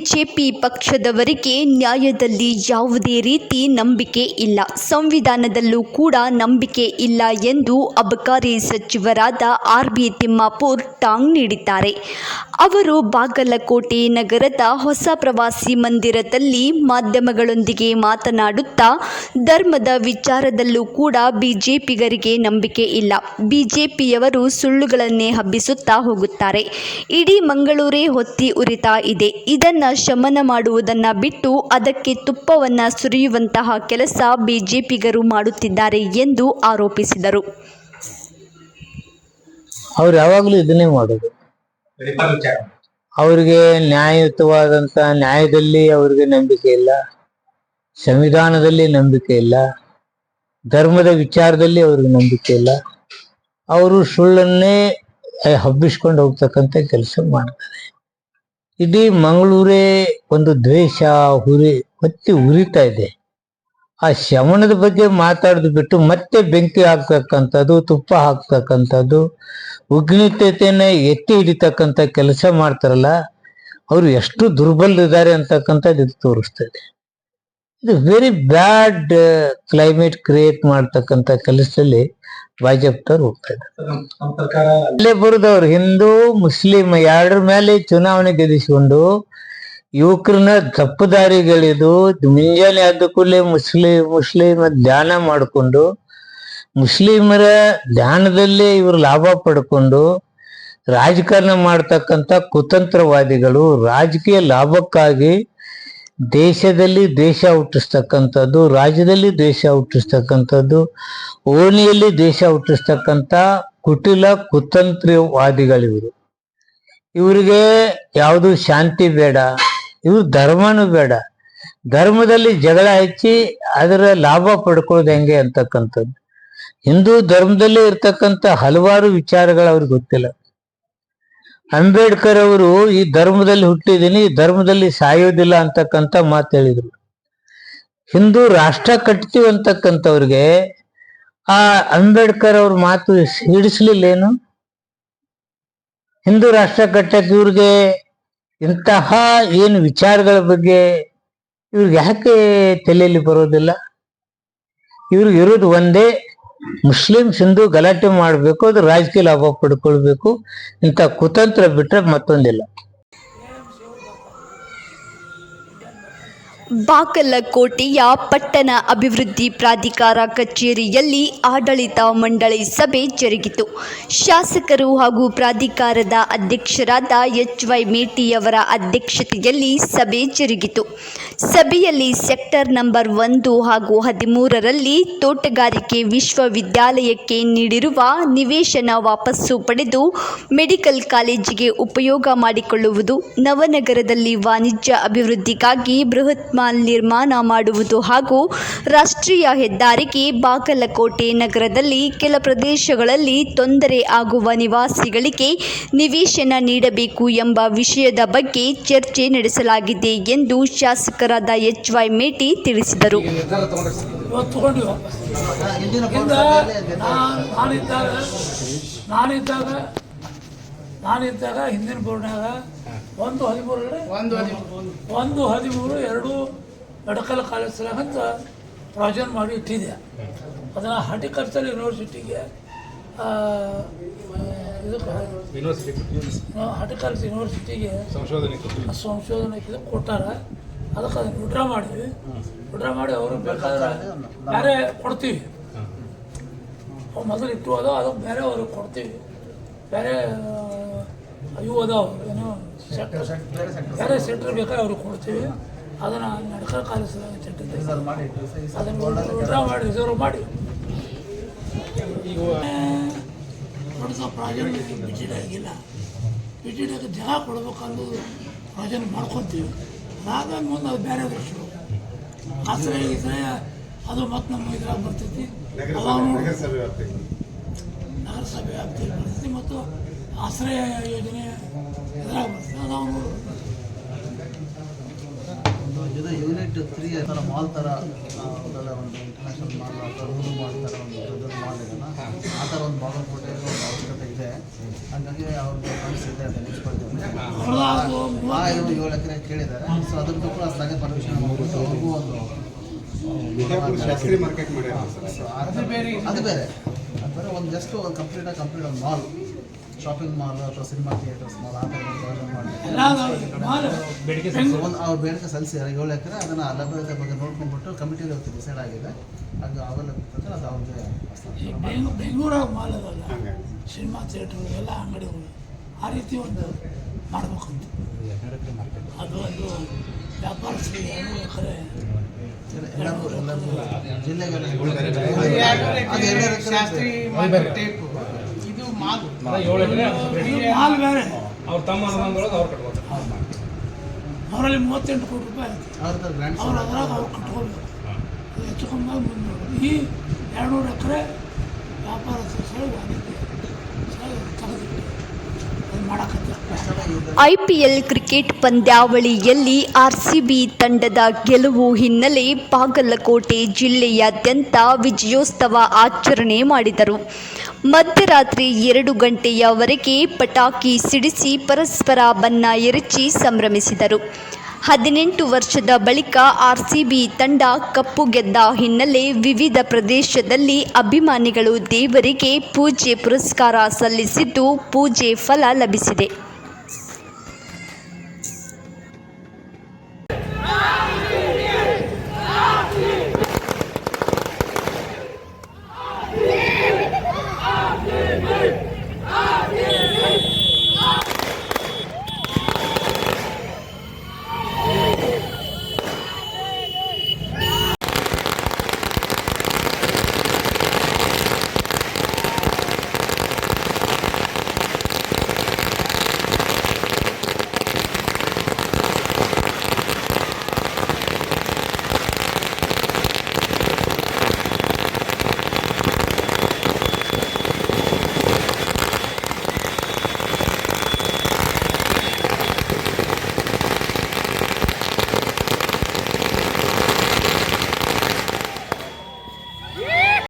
BJP ಪಕ್ಷದವರಿಗೆ ನ್ಯಾಯದಲ್ಲಿ ಯಾವುದೇ ರೀತಿ ನಂಬಿಕೆ ಇಲ್ಲ. ಸಂವಿಧಾನದಲ್ಲೂ ಕೂಡ ನಂಬಿಕೆ ಇಲ್ಲ ಎಂದು ಅಬಕಾರಿ ಸಚಿವರಾದ ಆರ್ ಬಿ ತಿಮ್ಮಾಪುರ್ ಟಾಂಗ್ ನೀಡಿದ್ದಾರೆ. ಅವರು ಬಾಗಲಕೋಟೆ ನಗರದ ಹೊಸ ಪ್ರವಾಸಿ ಮಂದಿರದಲ್ಲಿ ಮಾಧ್ಯಮಗಳೊಂದಿಗೆ ಮಾತನಾಡುತ್ತಾ, ಧರ್ಮದ ವಿಚಾರದಲ್ಲೂ ಕೂಡ ಬಿಜೆಪಿಗರಿಗೆ ನಂಬಿಕೆ ಇಲ್ಲ. ಬಿಜೆಪಿಯವರು ಸುಳ್ಳುಗಳನ್ನೇ ಹಬ್ಬಿಸುತ್ತಾ ಹೋಗುತ್ತಾರೆ. ಇಡೀ ಮಂಗಳೂರೇ ಹೊತ್ತಿ ಉರಿತಾ ಇದೆ. ಇದನ್ನು ಶಮನ ಮಾಡುವುದನ್ನು ಬಿಟ್ಟು ಅದಕ್ಕೆ ತುಪ್ಪವನ್ನು ಸುರಿಯುವಂತಹ ಕೆಲಸ ಬಿಜೆಪಿಗರು ಮಾಡುತ್ತಿದ್ದಾರೆ ಎಂದು ಆರೋಪಿಸಿದರು. ಅವ್ರು ಯಾವಾಗಲೂ ಇದನ್ನೇ ಮಾಡೋದು. ಅವ್ರಿಗೆ ನ್ಯಾಯಯುತವಾದಂತ ನ್ಯಾಯದಲ್ಲಿ ಅವ್ರಿಗೆ ನಂಬಿಕೆ ಇಲ್ಲ, ಸಂವಿಧಾನದಲ್ಲಿ ನಂಬಿಕೆ ಇಲ್ಲ, ಧರ್ಮದ ವಿಚಾರದಲ್ಲಿ ಅವ್ರಿಗೆ ನಂಬಿಕೆ ಇಲ್ಲ. ಅವರು ಸುಳ್ಳನ್ನೇ ಹಬ್ಬಿಸ್ಕೊಂಡು ಹೋಗ್ತಕ್ಕಂಥ ಕೆಲಸ ಮಾಡ್ತಾರೆ. ಇಡೀ ಮಂಗಳೂರೇ ಒಂದು ದ್ವೇಷ ಹುರಿ ಹೊತ್ತಿ ಉರಿತಾ ಇದೆ. ಆ ಶಮನದ ಬಗ್ಗೆ ಮಾತಾಡೋದು ಬಿಟ್ಟು ಮತ್ತೆ ಬೆಂಕಿ ಹಾಕ್ತಕ್ಕಂಥದ್ದು, ತುಪ್ಪ ಹಾಕ್ತಕ್ಕಂಥದ್ದು ಉಗ್ನಿತೆಯನ್ನ ಎತ್ತಿ ಹಿಡಿತಕ್ಕಂಥ ಕೆಲಸ ಮಾಡ್ತಾರಲ್ಲ, ಅವರು ಎಷ್ಟು ದುರ್ಬಲರಿದ್ದಾರೆ ಅಂತಕ್ಕಂಥದ್ದು ಇದು ತೋರಿಸ್ತದೆ. ಇದು ವೆರಿ ಬ್ಯಾಡ್ ಕ್ಲೈಮೇಟ್ ಕ್ರಿಯೇಟ್ ಮಾಡ್ತಕ್ಕಂಥ ಕೆಲಸದಲ್ಲಿ ಭಾಜಪದವ್ರು ಹೋಗ್ತಾ ಇದ್ದಾರೆ ಅಲ್ಲೇ ಬರುದವ್ರು ಹಿಂದೂ, ಮುಸ್ಲಿಂ ಎರಡರ ಮೇಲೆ ಚುನಾವಣೆ ಗೆಲ್ಲಿಸಿಕೊಂಡು ಯುವಕರನ್ನ ತಪ್ಪುದಾರಿಗಳಿದು ಮುಂಜಾನೆ ಆದ ಕೂಡಲೇ ಮುಸ್ಲಿಂ ಮುಸ್ಲಿಮರ ಧ್ಯಾನ ಮಾಡಿಕೊಂಡು, ಮುಸ್ಲಿಮರ ಧ್ಯಾನದಲ್ಲೇ ಇವರು ಲಾಭ ಪಡ್ಕೊಂಡು, ರಾಜಕಾರಣ ಮಾಡ್ತಕ್ಕಂಥ ಕುತಂತ್ರವಾದಿಗಳು ರಾಜಕೀಯ ಲಾಭಕ್ಕಾಗಿ ದೇಶದಲ್ಲಿ ದೇಶ ಹುಟ್ಟಿಸ್ತಕ್ಕಂಥದ್ದು, ರಾಜ್ಯದಲ್ಲಿ ದೇಶ ಹುಟ್ಟಿಸ್ತಕ್ಕಂಥದ್ದು, ಓಣಿಯಲ್ಲಿ ದೇಶ ಹುಟ್ಟಿಸ್ತಕ್ಕಂಥ ಕುಟಿಲ ಕುತಂತ್ರವಾದಿಗಳಿವರು. ಇವರಿಗೆ ಯಾವುದು ಶಾಂತಿ ಬೇಡ ಇವ್ರು ಧರ್ಮನೂ ಬೇಡ. ಧರ್ಮದಲ್ಲಿ ಜಗಳ ಹಚ್ಚಿ ಅದರ ಲಾಭ ಪಡ್ಕೊಳ್ಳೋದು ಹೆಂಗೆ ಅಂತಕ್ಕಂಥದ್ದು. ಹಿಂದೂ ಧರ್ಮದಲ್ಲೇ ಇರ್ತಕ್ಕಂಥ ಹಲವಾರು ವಿಚಾರಗಳು ಅವ್ರಿಗೆ ಗೊತ್ತಿಲ್ಲ. ಅಂಬೇಡ್ಕರ್ ಅವರು ಈ ಧರ್ಮದಲ್ಲಿ ಹುಟ್ಟಿದ್ದೀನಿ, ಈ ಧರ್ಮದಲ್ಲಿ ಸಾಯೋದಿಲ್ಲ ಅಂತಕ್ಕಂಥ ಮಾತು ಹೇಳಿದ್ರು. ಹಿಂದೂ ರಾಷ್ಟ್ರ ಕಟ್ತೀವಿ ಅಂತಕ್ಕಂಥವ್ರಿಗೆ ಆ ಅಂಬೇಡ್ಕರ್ ಅವ್ರ ಮಾತು ಹಿಡಿಸ್ಲಿಲ್ಲ ಏನು ಹಿಂದೂ ರಾಷ್ಟ್ರ ಕಟ್ಟಕ್ಕೆ ಇವ್ರಿಗೆ ಇಂತಹ ಏನು ವಿಚಾರಗಳ ಬಗ್ಗೆ ಇವ್ರಿಗೆ ಯಾಕೆ ತಲೆಯಲ್ಲಿ ಬರೋದಿಲ್ಲ? ಇವ್ರಿಗೆ ಇರೋದು ಒಂದೇ ಮುಸ್ಲಿಮ್ಸ್ ಹಿಂದೂ ಗಲಾಟೆ ಮಾಡಬೇಕು, ಅದು ರಾಜಕೀಯ ಲಾಭ ಪಡ್ಕೊಳ್ಬೇಕು, ಇಂಥ ಕುತಂತ್ರ ಬಿಟ್ರೆ ಮತ್ತೊಂದಿಲ್ಲ. ಬಾಗಲಕೋಟೆಯ ಪಟ್ಟಣ ಅಭಿವೃದ್ಧಿ ಪ್ರಾಧಿಕಾರ ಕಚೇರಿಯಲ್ಲಿ ಆಡಳಿತ ಮಂಡಳಿ ಸಭೆ ಜರುಗಿತು. ಶಾಸಕರು ಹಾಗೂ ಪ್ರಾಧಿಕಾರದ ಅಧ್ಯಕ್ಷರಾದ ಎಚ್ ವೈ ಮೇಟಿಯವರ ಅಧ್ಯಕ್ಷತೆಯಲ್ಲಿ ಸಭೆ ಜರುಗಿತು. ಸಭೆಯಲ್ಲಿ ಸೆಕ್ಟರ್ ನಂಬರ್ ಒಂದು ಹಾಗೂ ಹದಿಮೂರರಲ್ಲಿ ತೋಟಗಾರಿಕೆ ವಿಶ್ವವಿದ್ಯಾಲಯಕ್ಕೆ ನೀಡಿರುವ ನಿವೇಶನ ವಾಪಸ್ಸು ಪಡೆದು ಮೆಡಿಕಲ್ ಕಾಲೇಜಿಗೆ ಉಪಯೋಗ ಮಾಡಿಕೊಳ್ಳುವುದು ನವನಗರದಲ್ಲಿ ವಾಣಿಜ್ಯ ಅಭಿವೃದ್ಧಿಗಾಗಿ ಬೃಹತ್ ನಿರ್ಮಾಣ ಮಾಡುವುದು ಹಾಗೂ ರಾಷ್ಟ್ರೀಯ ಹೆದ್ದಾರಿಗೆ ಬಾಗಲಕೋಟೆ ನಗರದಲ್ಲಿ ಕೆಲ ಪ್ರದೇಶಗಳಲ್ಲಿ ತೊಂದರೆ ಆಗುವ ನಿವಾಸಿಗಳಿಗೆ ನಿವೇಶನ ನೀಡಬೇಕು ಎಂಬ ವಿಷಯದ ಬಗ್ಗೆ ಚರ್ಚೆ ನಡೆಸಲಾಗಿದೆ ಎಂದು ಶಾಸಕರಾದ ಎಚ್ ವೈ ಮೇಟಿ ತಿಳಿಸಿದರು. ನಾನಿದ್ದಾಗ ಹಿಂದಿನ ಒಂದು ಹದಿಮೂರು ಒಂದು ಒಂದು ಹದಿಮೂರು ಎರಡು ಮೆಡಿಕಲ್ ಕಾಲೇಜ್ ಅಂತ ಪ್ರಾಜೆಕ್ಟ್ ಮಾಡಿ ಇಟ್ಟಿದೆ ಅದನ್ನು ಹಾರ್ಟಿಕಲ್ಚರ್ ಯೂನಿವರ್ಸಿಟಿಗೆ ಆ, ಇದಕ್ಕೆ ಹಾರ್ಟಿಕಲ್ಚರ್ ಯೂನಿವರ್ಸಿಟಿಗೆ ಸಂಶೋಧನೆ ಸಂಶೋಧನೆಗೆ ಕೊಟ್ಟಾರ ಅದಕ್ಕೆ ಅದನ್ನು ವಿಡ್ರಾ ಮಾಡಿದ್ವಿ ವಿಡ್ರಾ ಮಾಡಿ ಅವರು ಬೇಕಾದ್ರೆ ಬೇರೆ ಕೊಡ್ತೀವಿ ಮೊದಲು ಇಟ್ಟು ಹೋದ ಅದಕ್ಕೆ ಬೇರೆ ಅವ್ರಿಗೆ ಕೊಡ್ತೀವಿ ಬೇರೆ ಇವು ಅದಾವ ಏನು ಸೆಕ್ಟರ್ ಬೇರೆ ಸೆಕ್ಟರ್ ಬೇಕಾದ್ರೆ ಅವ್ರಿಗೆ ಕೊಡ್ತೀವಿ? ಅದನ್ನು ಮೆಡಿಕಲ್ ಕಾಲೇಜ್ ಮಾಡಿ ಅದನ್ನು ವಿಡ್ರಾ ಮಾಡಿ ರಿಸರ್ವ್ ಮಾಡಿ. ನೋಡಿದ ಪ್ರಾಜೆಕ್ಟ್ ಬಿಜಿಡ್ ಆಗಿಲ್ಲ. ಬಿಜಿಡಾಗ ಜನ ಕೊಡಬೇಕು ಅನ್ನೋದು ಪ್ರಾಜೆಕ್ಟ್ ಮಾಡ್ಕೊತೀವಿ. ಅದಾದ ಮುಂದೆ ಅದು ಬೇರೆ ವರ್ಷ ಆಶ್ರಯ ಗಿಶ್ರಯ ಅದು ಮತ್ತೆ ನಮ್ಮ ಇದ್ರಾಗ ಬರ್ತೈತಿ. ನಗರಸಭೆ ವ್ಯಾಪ್ತಿಯಲ್ಲಿ ಬರ್ತೈತಿ ಮತ್ತು ಆಶ್ರಯ ಯೋಜನೆ ನೋಡಿ ಇದು ಯೂನಿಟ್ ತ್ರೀ ಥರ ಮಾಲ್ ಥರ ಒಂದು ಇಂಟರ್ನ್ಯಾಷನಲ್ ಮಾಲ್ ಅಥವಾ ರೂಮ್ ಮಾಲ್ ಥರ ಒಂದು ದೊಡ್ಡ ಮಾಲ್ ಇದೆಯಲ್ಲ ಆ ಥರ ಒಂದು ಬಾಗಲಕೋಟೆಯಲ್ಲಿ ಒಂದು ಅವಶ್ಯಕತೆ ಇದೆ. ಹಾಗಾಗಿ ಅವ್ರಿಗೆ ಫಂಡ್ಸ್ ಇದೆ ಅದು ಆ ಇವರು ಏಳು ಎಕರೆ ಕೇಳಿದ್ದಾರೆ. ಸೊ ಅದ್ರದ್ದು ಕೂಡ ಪರ್ಮಿಷನ್ ಮಾಡ್ಬಿಟ್ಟು ಅವ್ರಿಗೂ ಒಂದು ಶಾಸ್ತ್ರಿ ಮಾರ್ಕೆಟ್ ಮಾಡ್ಯಾರ ಸರ್ ಸೊ ಅದು ಬೇರೆ ಅದು ಬೇರೆ. ಅದು ಬೇರೆ. ಒಂದು ಜಸ್ಟ್ ಒಂದು ಕಂಪ್ಲೀಟಾಗಿ ಕಂಪ್ಲೀಟ್ ಒಂದು ಮಾಲ್ ಶಾಪಿಂಗ್ ಮಾಲ್ ಅಥವಾ ಸಿನಿಮಾ ಥಿಯೇಟರ್ಸ್ ಮಾಲ್ ಆ ಥರ ಒಂದು ಯೋಜನೆ ಮಾಲ್ ಒಂದು ಅವ್ರ ಬೇಡಿಕೆ ಸಲ್ಲಿಸಿ ಏಳು ಎಕರೆ ಅದನ್ನು ಲಭ್ಯತೆ ಬಗ್ಗೆ ನೋಡ್ಕೊಂಡ್ಬಿಟ್ಟು ಕಮಿಟಿಯಲ್ಲಿ ಇವತ್ತು ಡಿಸೈಡ್ ಆಗಿದೆ. ಅದು ಅವೆಲ್ಲ ಪ್ರಕಾರ ಅದು ಅವ್ರಿಗೆ ಬೆಂಗಳೂರಾಗ ಮಾಲ್ ಅದಲ್ಲ ಸಿನಿಮಾ ಥಿಯೇಟರ್ ಎಲ್ಲ ಅಂಗಡಿಗಳು. ಆ ರೀತಿ ಒಂದು ಮಾಡ್ಬೇಕಂತ. ಅದು ಒಂದು ವ್ಯಾಪಾರಸ್ಥರಿಗೆ ಎರಡು ಎಕರೆ ಎಲ್ಲರೂ ಇದು ಜಿಲ್ಲೆಗೆಲ್ಲ ಎಕರೆ ಮಾಲ್ ಬೇರೆ. ಅವ್ರ ತಮ್ಮ ಅನುದಾನದೊಳಗೆ ಅವ್ರು ಕಟ್ಬೋದು. ಅವರಲ್ಲಿ ಮೂವತ್ತೆಂಟು ಕೋಟಿ ರೂಪಾಯಿ ಗ್ರ್ಯಾಂಡ್ಸ್ ಅವ್ರು ಅದ್ರಾಗ ಅವ್ರು ಕಟ್ಕೊಳ್ಬೇಕು. ಅದು ಹೆಚ್ಚು ಕಮ್ಮಿ ಮುಂದೆ ಈ ಎರಡುನೂರು ಎಕರೆ ವ್ಯಾಪಾರ ವಾಣಿಜ್ಯ. ತೆಗೆದಿಟ್ಟು. ಐಪಿಎಲ್ ಕ್ರಿಕೆಟ್ ಪಂದ್ಯಾವಳಿಯಲ್ಲಿ ಆರ್ಸಿಬಿ ತಂಡದ ಗೆಲುವು ಹಿನ್ನೆಲೆ ಬಾಗಲಕೋಟೆ ಜಿಲ್ಲೆಯಾದ್ಯಂತ ವಿಜಯೋತ್ಸವ ಆಚರಣೆ ಮಾಡಿದರು. ಮಧ್ಯರಾತ್ರಿ ಎರಡು ಗಂಟೆಯವರೆಗೆ ಪಟಾಕಿ ಸಿಡಿಸಿ ಪರಸ್ಪರ ಬಣ್ಣ ಎರಚಿ ಸಂಭ್ರಮಿಸಿದರು. ಹದಿನೆಂಟು ವರ್ಷದ ಬಳಿಕ ಆರ್ಸಿಬಿ ತಂಡ ಕಪ್ಪು ಗೆದ್ದ ಹಿನ್ನೆಲೆ ವಿವಿಧ ಪ್ರದೇಶದಲ್ಲಿ ಅಭಿಮಾನಿಗಳು ದೇವರಿಗೆ ಪೂಜೆ ಪುರಸ್ಕಾರ ಸಲ್ಲಿಸಿದ್ದು ಪೂಜೆ ಫಲ ಲಭಿಸಿದೆ.